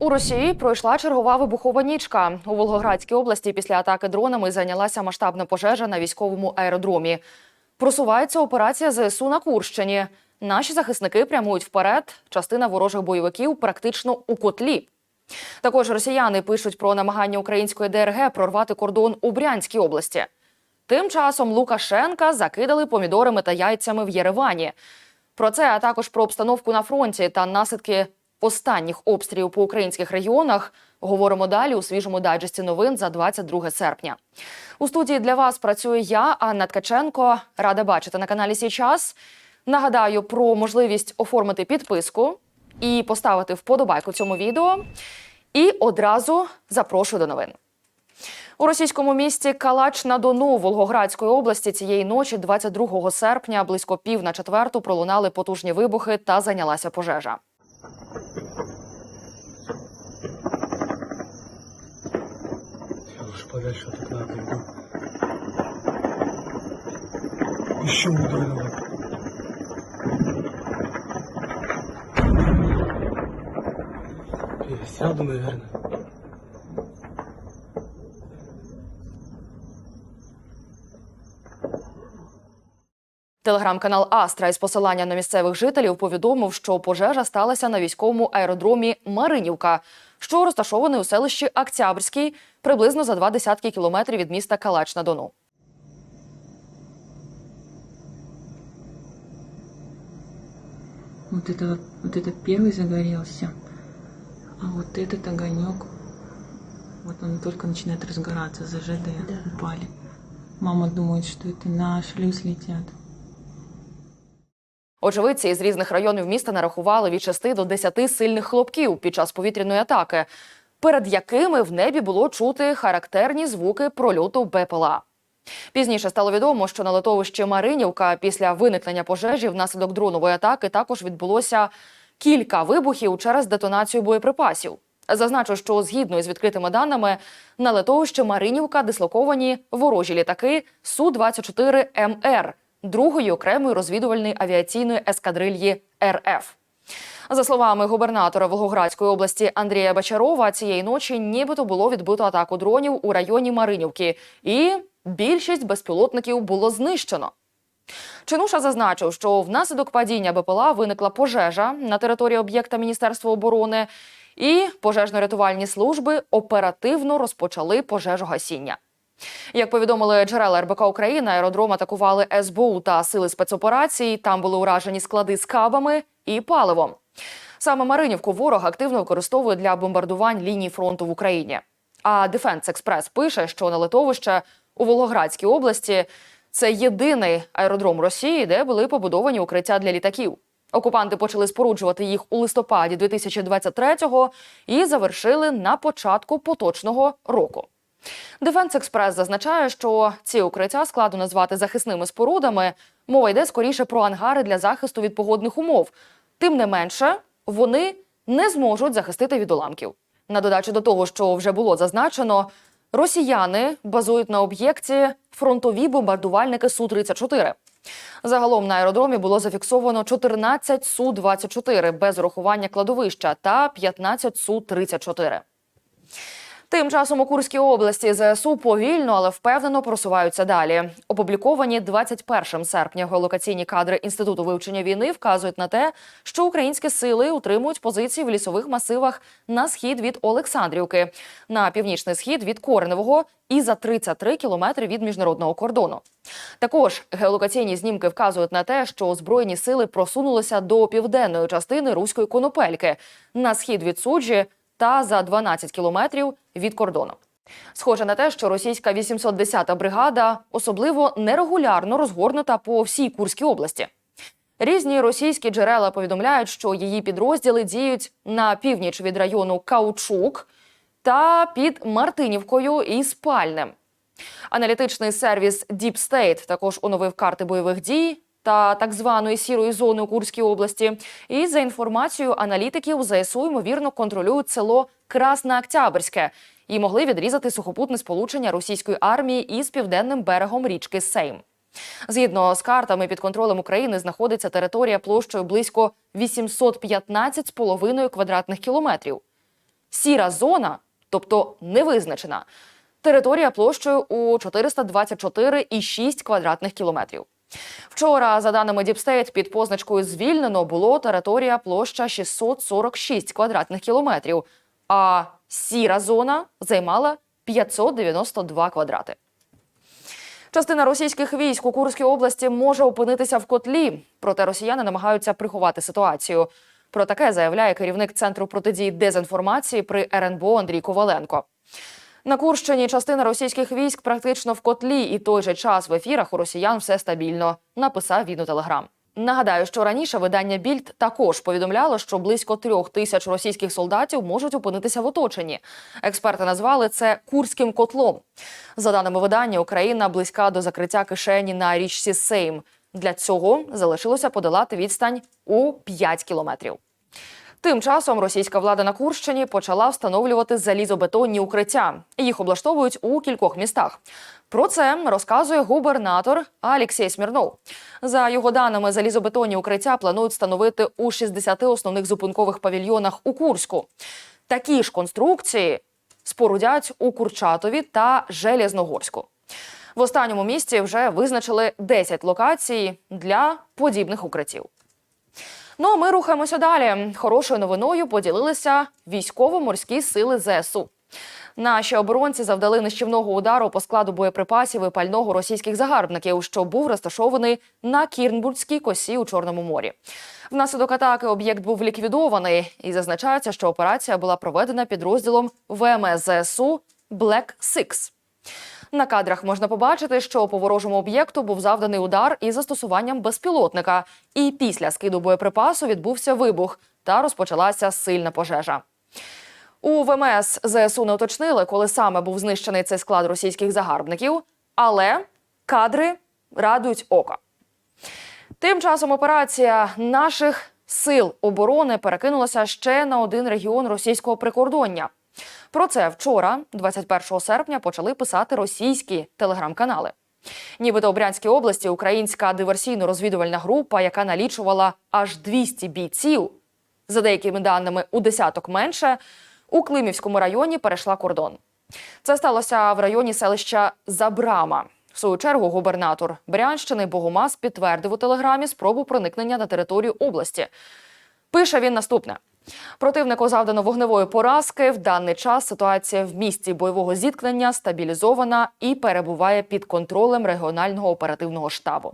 У Росії пройшла чергова вибухова нічка. У Волгоградській області після атаки дронами зайнялася масштабна пожежа на військовому аеродромі. Просувається операція ЗСУ на Курщині. Наші захисники прямують вперед. Частина ворожих бойовиків практично у котлі. Також росіяни пишуть про намагання української ДРГ прорвати кордон у Брянській області. Тим часом Лукашенка закидали помідорами та яйцями в Єревані. Про це, а також про обстановку на фронті та наслідки останніх обстрілів по українських регіонах говоримо далі у свіжому дайджесті новин за 22 серпня. У студії для вас працює я, Анна Ткаченко. Рада бачити на каналі Сій час. Нагадаю про можливість оформити підписку і поставити вподобайку цьому відео. І одразу запрошую до новин. У російському місті Калач на Дону Волгоградської області цієї ночі, 22 серпня, близько пів на четверту, пролунали потужні вибухи та зайнялася пожежа. Подальше от окна отойду. Еще ударило. Я сяду, наверное. Телеграм-канал Астра із посиланням на місцевих жителів повідомив, що пожежа сталася на військовому аеродромі Маринівка, що розташований у селищі Октябрський, приблизно за два десятки кілометрів від міста Калач на Дону. Вот это, вот это первый загорелся, а вот этот огонек, вот он только начинает разгораться, зажатые упали. Мама думает, что это на шлюз летят. Очевидці із різних районів міста нарахували від 6 до 10 сильних хлопків під час повітряної атаки, перед якими в небі було чути характерні звуки прольоту БПЛА. Пізніше стало відомо, що на литовищі Маринівка після виникнення пожежі внаслідок дронової атаки також відбулося кілька вибухів через детонацію боєприпасів. Зазначу, що згідно із відкритими даними на литовищі Маринівка дислоковані ворожі літаки Су-24 МР другої окремої розвідувальної авіаційної ескадрильї РФ. За словами губернатора Волгоградської області Андрія Бачарова, цієї ночі нібито було відбито атаку дронів у районі Маринівки, і більшість безпілотників було знищено. Чинуша зазначив, що внаслідок падіння БПЛА виникла пожежа на території об'єкта Міністерства оборони, і пожежно-рятувальні служби оперативно розпочали пожежогасіння. Як повідомили джерела РБК України, аеродром атакували СБУ та сили спецоперацій. Там були уражені склади з кабами і паливом. Саме Маринівку ворог активно використовує для бомбардувань ліній фронту в Україні. А Дефенс Експрес пише, що на литовище у Волгоградській області це єдиний аеродром Росії, де були побудовані укриття для літаків. Окупанти почали споруджувати їх у листопаді 2023-го і завершили на початку поточного року. Дефенс Експрес зазначає, що ці укриття складно назвати захисними спорудами. Мова йде скоріше про ангари для захисту від погодних умов. Тим не менше, вони не зможуть захистити від уламків. На додачу до того, що вже було зазначено, росіяни базують на об'єкті фронтові бомбардувальники Су-34. Загалом на аеродромі було зафіксовано 14 Су-24 без урахування кладовища та 15 Су-34. Тим часом у Курській області ЗСУ повільно, але впевнено просуваються далі. Опубліковані 21 серпня геолокаційні кадри інституту вивчення війни вказують на те, що українські сили утримують позиції в лісових масивах на схід від Олександрівки, на північний схід від Кореневого і за 33 кілометри від міжнародного кордону. Також геолокаційні знімки вказують на те, що збройні сили просунулися до південної частини руської конопельки на схід від суджі та за 12 кілометрів від кордону. Схоже на те, що російська 810-та бригада особливо нерегулярно розгорнута по всій Курській області. Різні російські джерела повідомляють, що її підрозділи діють на північ від району Каучук та під Мартинівкою і Спальнем. Аналітичний сервіс Deep State також оновив карти бойових дій та так званої сірої зони у Курській області. І за інформацією аналітиків, ЗСУ ймовірно контролюють село Краснооктябрське і могли відрізати сухопутне сполучення російської армії із південним берегом річки Сейм. Згідно з картами, під контролем України знаходиться територія площею близько 815,5 квадратних кілометрів. сіра зона, тобто невизначена, територія площею у 424,6 квадратних кілометрів. Вчора, за даними Діпстейт, під позначкою звільнено було територія площа 646 квадратних кілометрів, а сіра зона займала 592 квадрати. Частина російських військ у Курській області може опинитися в котлі, проте росіяни намагаються приховати ситуацію. Про таке заявляє керівник центру протидії дезінформації при РНБО Андрій Коваленко. На Курщині частина російських військ практично в котлі, і той же час в ефірах у росіян все стабільно. Написав він у телеграм. Нагадаю, що раніше видання Більд також повідомляло, що близько трьох тисяч російських солдатів можуть опинитися в оточенні. Експерти назвали це курським котлом. За даними видання, Україна близька до закриття кишені на річці Сейм. Для цього залишилося подолати відстань у 5 кілометрів. Тим часом російська влада на Курщині почала встановлювати залізобетонні укриття. Їх облаштовують у кількох містах. Про це розказує губернатор Алексій Смірнов. За його даними, залізобетонні укриття планують встановити у 60 основних зупинкових павільйонах у Курську. Такі ж конструкції спорудять у Курчатові та Железногорську. В останньому місці вже визначили 10 локацій для подібних укриттів. Ну а ми рухаємося далі. Хорошою новиною поділилися військово-морські сили ЗСУ. Наші оборонці завдали нищівного удару по складу боєприпасів і пального російських загарбників, що був розташований на Кірнбурзькій косі у Чорному морі. Внаслідок атаки об'єкт був ліквідований, і зазначається, що операція була проведена підрозділом ВМС ЗСУ Black Six. На кадрах можна побачити, що по ворожому об'єкту був завданий удар із застосуванням безпілотника, і після скиду боєприпасу відбувся вибух та розпочалася сильна пожежа. У ВМС ЗСУ не уточнили, коли саме був знищений цей склад російських загарбників, але кадри радують око. Тим часом операція наших сил оборони перекинулася ще на один регіон російського прикордоння. Про це вчора, 21 серпня, почали писати російські телеграм-канали. Нібито у Брянській області українська диверсійно-розвідувальна група, яка налічувала аж 200 бійців, за деякими даними у десяток менше, у Климівському районі перейшла кордон. Це сталося в районі селища Забрама. В свою чергу губернатор Брянщини Богомаз підтвердив у телеграмі спробу проникнення на територію області. Пише він наступне: противнику завдано вогневої поразки. В даний час ситуація в місті бойового зіткнення стабілізована і перебуває під контролем регіонального оперативного штабу.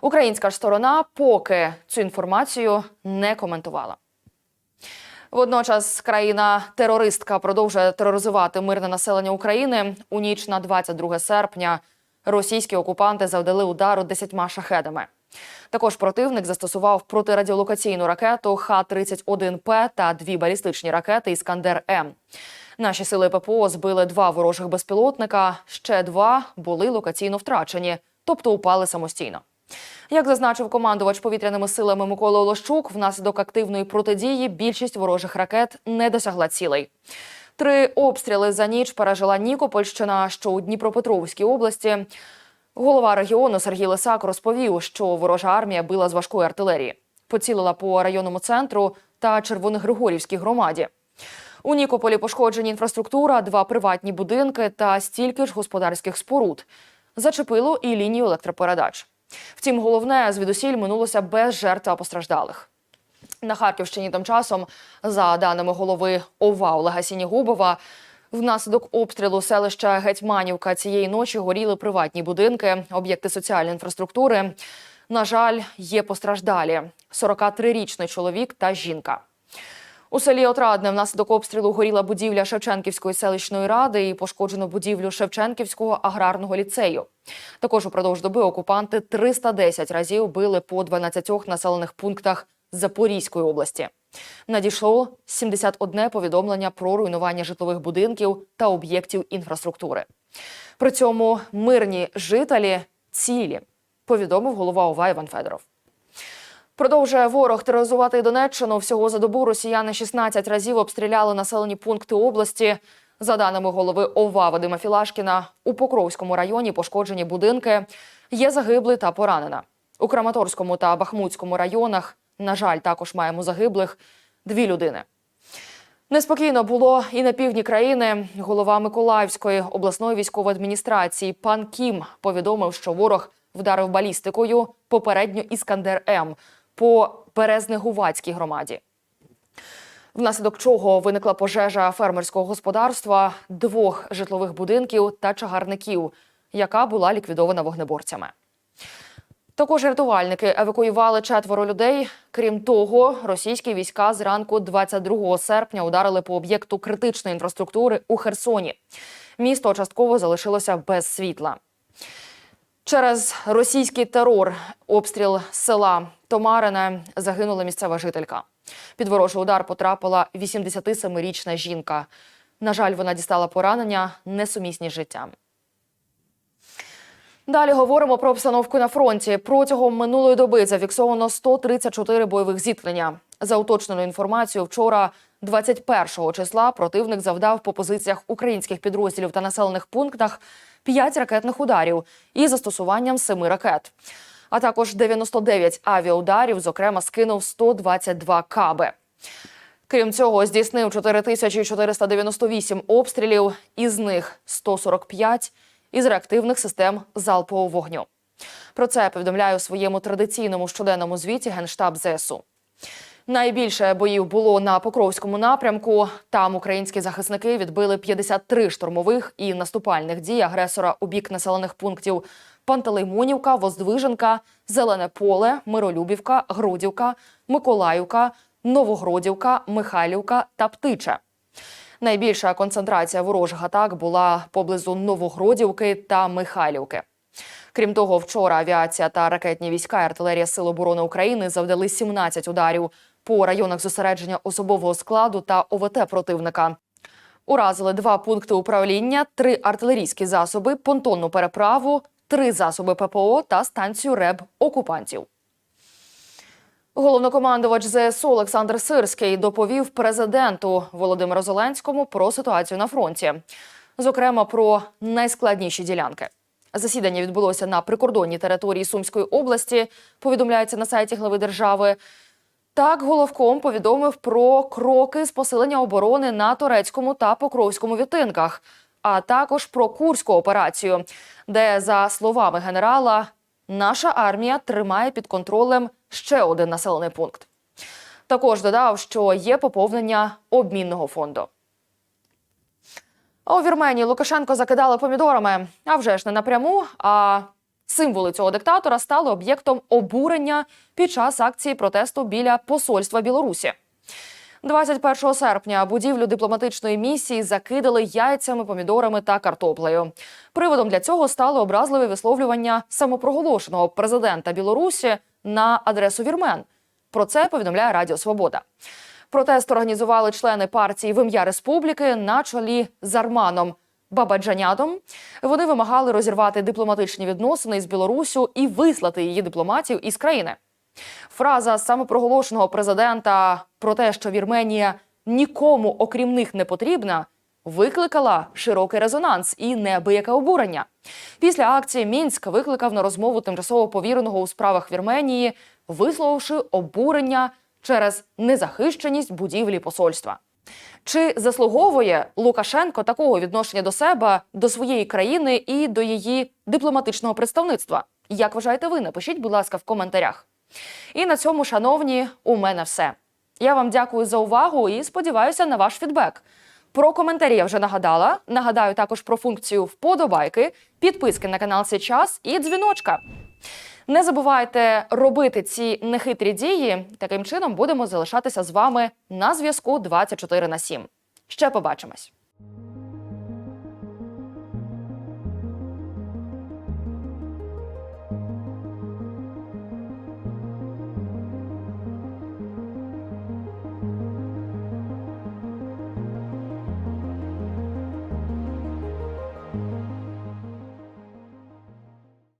Українська ж сторона поки цю інформацію не коментувала. Водночас країна-терористка продовжує тероризувати мирне населення України. У ніч на 22 серпня російські окупанти завдали удару десятьма шахедами. Також противник застосував протирадіолокаційну ракету Х-31П та дві балістичні ракети Іскандер М. Наші сили ППО збили два ворожих безпілотника. Ще два були локаційно втрачені, тобто упали самостійно. Як зазначив командувач повітряними силами Микола Олощук, внаслідок активної протидії більшість ворожих ракет не досягла цілей. Три обстріли за ніч пережила Нікопольщина, що у Дніпропетровській області. Голова регіону Сергій Лисак розповів, що ворожа армія била з важкої артилерії, поцілила по районному центру та Червоногригорівській громаді. У Нікополі пошкоджені інфраструктура, два приватні будинки та стільки ж господарських споруд. Зачепило і лінію електропередач. Втім, головне звідусіль минулося без жертв та постраждалих. На Харківщині тим часом, за даними голови ОВА Олега Сінігубова, внаслідок обстрілу селища Гетьманівка цієї ночі горіли приватні будинки, об'єкти соціальної інфраструктури. На жаль, є постраждалі: 43-річний чоловік та жінка. У селі Отрадне внаслідок обстрілу горіла будівля Шевченківської селищної ради і пошкоджено будівлю Шевченківського аграрного ліцею. Також упродовж доби окупанти 310 разів били по 12 населених пунктах Запорізької області. Надійшло 71 повідомлення про руйнування житлових будинків та об'єктів інфраструктури. При цьому мирні жителі цілі, повідомив голова ОВА Іван Федоров. Продовжує ворог тероризувати Донеччину. Всього за добу росіяни 16 разів обстріляли населені пункти області. За даними голови ОВА Вадима Філашкіна, у Покровському районі пошкоджені будинки. Є загиблий та поранена. У Краматорському та Бахмутському районах, на жаль, також маємо загиблих дві людини. Неспокійно було і на півдні країни. Голова Миколаївської обласної військової адміністрації пан Кім повідомив, що ворог вдарив балістикою попередньо Іскандер М по Березнегувацькій громаді. Внаслідок чого виникла пожежа фермерського господарства, двох житлових будинків та чагарників, яка була ліквідована вогнеборцями. Також рятувальники евакуювали четверо людей. Крім того, російські війська зранку 22 серпня ударили по об'єкту критичної інфраструктури у Херсоні. Місто частково залишилося без світла. Через російський терор, обстріл села Томарине загинула місцева жителька. Під ворожий удар потрапила 87-річна жінка. На жаль, вона дістала поранення несумісні з життям. Далі говоримо про обстановку на фронті. Протягом минулої доби зафіксовано 134 бойових зіткнення. За уточненою інформацією, вчора, 21 числа, противник завдав по позиціях українських підрозділів та населених пунктах 5 ракетних ударів із застосуванням 7 ракет. А також 99 авіаударів, зокрема, скинув 122 каби. Крім цього, здійснив 4498 обстрілів, із них 145 із реактивних систем залпового вогню. Про це повідомляє у своєму традиційному щоденному звіті Генштаб ЗСУ. Найбільше боїв було на Покровському напрямку. Там українські захисники відбили 53 штурмових і наступальних дій агресора у бік населених пунктів Пантелеймонівка, Воздвиженка, Зелене Поле, Миролюбівка, Грудівка, Миколаївка, Новогродівка, Михайлівка та Птиче. Найбільша концентрація ворожих атак була поблизу Новогродівки та Михайлівки. Крім того, вчора авіація та ракетні війська і артилерія Сил оборони України завдали 17 ударів по районах зосередження особового складу та ОВТ противника. Уразили два пункти управління, три артилерійські засоби, понтонну переправу, три засоби ППО та станцію РЕБ окупантів. Головнокомандувач ЗСУ Олександр Сирський доповів президенту Володимиру Зеленському про ситуацію на фронті, зокрема про найскладніші ділянки. Засідання відбулося на прикордонній території Сумської області. Повідомляється на сайті глави держави. Так, головком повідомив про кроки з посилення оборони на турецькому та покровському відтинках, а також про курську операцію, де, за словами генерала, наша армія тримає під контролем ще один населений пункт. Також додав, що є поповнення обмінного фонду. У Вірменії Лукашенко закидали помідорами. А вже ж не напряму. А символи цього диктатора стали об'єктом обурення під час акції протесту біля посольства Білорусі. 21 серпня будівлю дипломатичної місії закидали яйцями, помідорами та картоплею. Приводом для цього стали образливі висловлювання самопроголошеного президента Білорусі на адресу вірмен. Про це повідомляє Радіо Свобода. Протест організували члени партії в ім'я республіки на чолі з Арманом Бабаджанядом. Вони вимагали розірвати дипломатичні відносини з Білоруссю і вислати її дипломатів із країни. Фраза самопроголошеного президента про те, що Вірменія нікому окрім них не потрібна, викликала широкий резонанс і неабияке обурення. Після акції Мінськ викликав на розмову тимчасово повіреного у справах Вірменії, висловивши обурення через незахищеність будівлі посольства. Чи заслуговує Лукашенко такого відношення до себе, до своєї країни і до її дипломатичного представництва? Як вважаєте ви? Напишіть, будь ласка, в коментарях. І на цьому, шановні, у мене все. Я вам дякую за увагу і сподіваюся на ваш фідбек. Про коментарі я вже нагадала. Нагадаю також про функцію вподобайки, підписки на канал Сейчас і дзвіночка. Не забувайте робити ці нехитрі дії. Таким чином будемо залишатися з вами на зв'язку 24 на 7. Ще побачимось.